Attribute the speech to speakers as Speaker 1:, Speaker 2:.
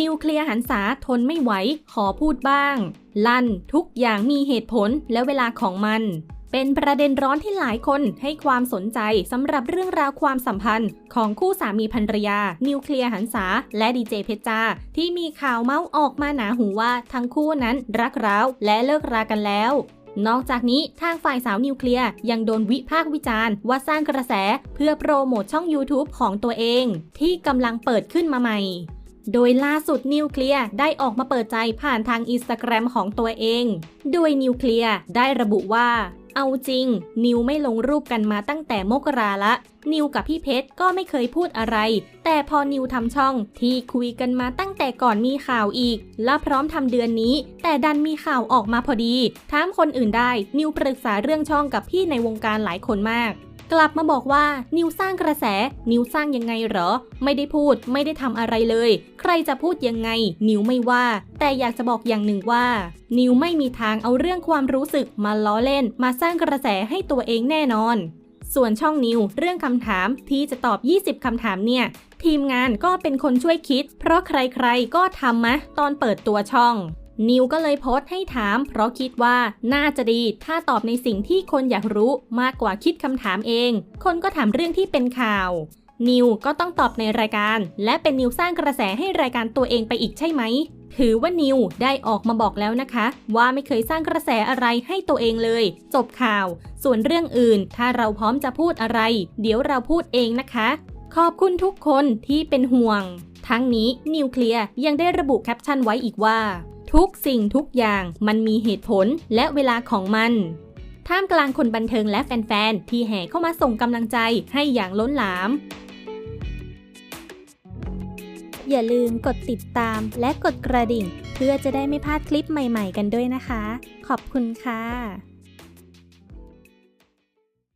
Speaker 1: นิวเคลียร์หันษาทนไม่ไหว ขอพูดบ้าง ลั่นทุกอย่างมีเหตุผลและเวลาของมัน เป็นประเด็นร้อนที่หลายคนให้ความสนใจสำหรับเรื่องราวความสัมพันธ์ของคู่สามีภรรยา นิวเคลียร์หันษาและดีเจเพชรจ้าที่มีข่าวเมาส์ออกมาหนาหูว่าทั้งคู่นั้นรักร้าวและเลิกรากันแล้วนอกจากนี้ทางฝ่ายสาวนิวเคลียร์ยังโดนวิพากษ์วิจารณ์ว่าสร้างกระแสเพื่อโปรโมทช่อง YouTube ของตัวเอง ที่กำลังเปิดขึ้นมาใหม่ โดยล่าสุดนิวเคลียร์ได้ออกมาเปิดใจผ่านทางอินสตาแกรมของตัวเอง โดยนิวเคลียร์ได้ระบุว่า เอาจริง นิวไม่ลงรูปกันมาตั้งแต่มกราละ นิวกับพี่เพชรก็ไม่เคยพูดอะไร แต่พอนิวทำช่องที่คุยกันมาตั้งแต่ก่อนมีข่าวอีก และพร้อมทำเดือนนี้ แต่ดันมีข่าวออกมาพอดีถามคนอื่นได้ นิวปรึกษาเรื่องช่องกับพี่ในวงการหลายคนมาก กลับมาบอกว่านิวสร้างกระแส นิวสร้างยังไงเหรอ ไม่ได้พูดไม่ได้ทำอะไรเลย ใครจะพูดยังไง นิวไม่ว่า แต่อยากจะบอกอย่างหนึ่งว่า นิวไม่มีทางเอาเรื่องความรู้สึกมาล้อเล่น มาสร้างกระแสให้ตัวเองแน่นอน ส่วนช่องนิวเรื่องคำถามที่จะตอบ 20คำถามเนี่ย ทีมงานก็เป็นคนช่วยคิด เพราะใครๆก็ทำมะตอนเปิดตัวช่อง นิวก็เลยโพสต์ให้ถาม เพราะคิดว่าน่าจะดีถ้าตอบในสิ่งที่คนอยากรู้มากกว่าคิดคำถามเอง คนก็ถามเรื่องที่เป็นข่าว นิวก็ต้องตอบในรายการ และเป็นนิวสร้างกระแสให้รายการตัวเองไปอีกใช่ไหม ถือว่านิวได้ออกมาบอกแล้วนะคะ ว่าไม่เคยสร้างกระแสอะไรให้ตัวเองเลย จบข่าว ส่วนเรื่องอื่น ถ้าเราพร้อมจะพูดอะไร เดี๋ยวเราพูดเองนะคะ ขอบคุณทุกคนที่เป็นห่วง ทั้งนี้นิวเคลียร์ยังได้ระบุแคปชั่นไว้อีกว่า ทุกสิ่งทุกอย่างมันมีเหตุผลและเวลาของมัน ท่ามกลางคนบันเทิงและแฟนๆ ที่แห่เข้ามาส่งกำลังใจให้อย่างล้นหลาม
Speaker 2: อย่าลืมกดติดตามและกดกระดิ่ง เพื่อจะได้ไม่พลาดคลิปใหม่ๆ กันด้วยนะคะ ขอบคุณค่ะ